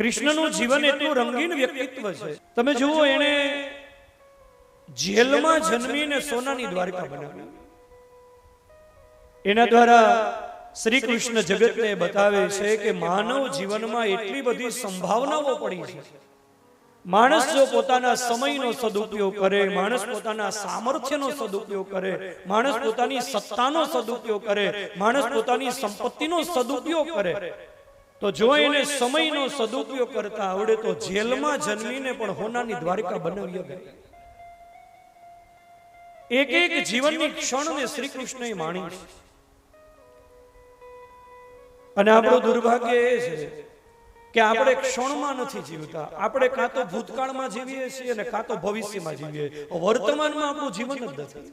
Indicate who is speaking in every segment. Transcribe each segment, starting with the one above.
Speaker 1: કૃષ્ણનું જીવન એટલું રંગીન વ્યક્તિત્વ છે. તમે જુઓ એને જેલમાં જન્મીને સોનાની દ્વારકા બનાવી. એના દ્વારા શ્રી કૃષ્ણ જગતને બતાવે છે કે માનવ જીવનમાં એટલી બધી સંભાવનાઓ પડી છે. માણસ જો પોતાના સમયનો સદુપયોગ કરે માણસ પોતાના સામર્થ્યનો સદુપયોગ કરે માણસ પોતાની સત્તાનો સદુપયોગ કરે માણસ પોતાની સંપત્તિનો સદુપયોગ કરે. તો જો એને સમયનો સદુપયોગ કરતા આવડે તો જેલમાં જન્મીને પણ હોનાની દ્વારિકા બનાવી શકે એક એક જીવનની ક્ષણને શ્રી કૃષ્ણએ માણી અને આપણું દુર્ભાગ્ય એ છે કે આપણે ક્ષણમાં નથી જીવતા. આપણે કાં તો ભૂતકાળમાં જીવીએ છીએ અને કાં તો ભવિષ્યમાં જીવીએ વર્તમાનમાં આપણું જીવન જ નથી.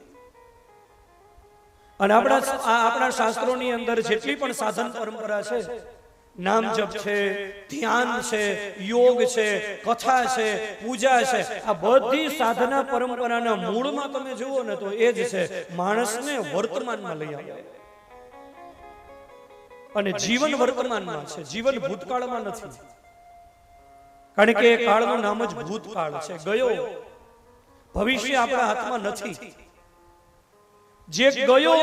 Speaker 1: અને આપણા આપણા શાસ્ત્રોની અંદર જેટલી પણ સાધન પરંપરા છે નામ જપ છે ધ્યાન છે યોગ છે કથા છે પૂજા છે. આ બધી સાધના પરંપરાના મૂળમાં તમે જુઓ ને તો એ જ છે માણસને વર્તમાનમાં લઈ આવે અને જીવન વર્તમાનમાં છે જીવન ભૂતકાળમાં નથી. કારણ કે એ કાળનું નામ જ ભૂતકાળ છે ગયો. ભવિષ્ય આપણા હાથમાં નથી. જે ગયો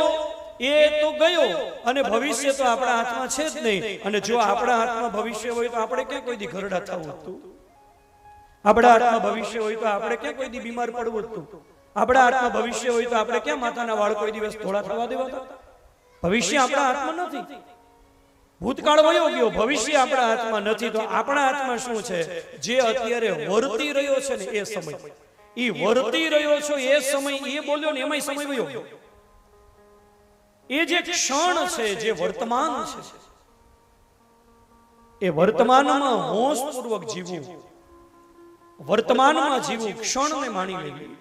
Speaker 1: એ તો ગયો અને ભવિષ્ય તો આપણા હાથમાં છે જ નહીં. અને જો આપણા હાથમાં ભવિષ્ય હોય તો આપણે ક્યાં કોઈ દી ઘરડા થવું હતું? આપણા હાથમાં ભવિષ્ય હોય તો આપણે ક્યાં કોઈ દી બીમાર પડવું હતું? આપણા હાથમાં ભવિષ્ય હોય તો આપણે ક્યાં માતાના વાળ કોઈ દિવસ થોડા થવા દેવા ભવિષ્ય આપણા હાથમાં નથી. ભૂતકાળ વયો ગયો. ભવિષ્ય આપણા હાથમાં નથી. તો આપણા હાથમાં શું છે? જે અત્યારે વર્તી રહ્યો છે ને એ સમય એ વર્તી રહ્યો છો એ સમય. એ બોલ્યો ને એમાં સમય વયો ગયો એ જે ક્ષણ છે જે વર્તમાન છે. એ વર્તમાનમાં હોશપૂર્વક જીવવું. વર્તમાનમાં જીવવું ક્ષણને માણી લેવી.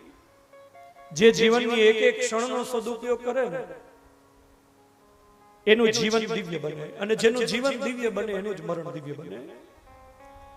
Speaker 1: જે જીવનની એક એક ક્ષણનો સદુપયોગ કરે ને એનું જીવન દિવ્ય બને. અને જેનું જીવન દિવ્ય બને એનું જ મરણ દિવ્ય બને.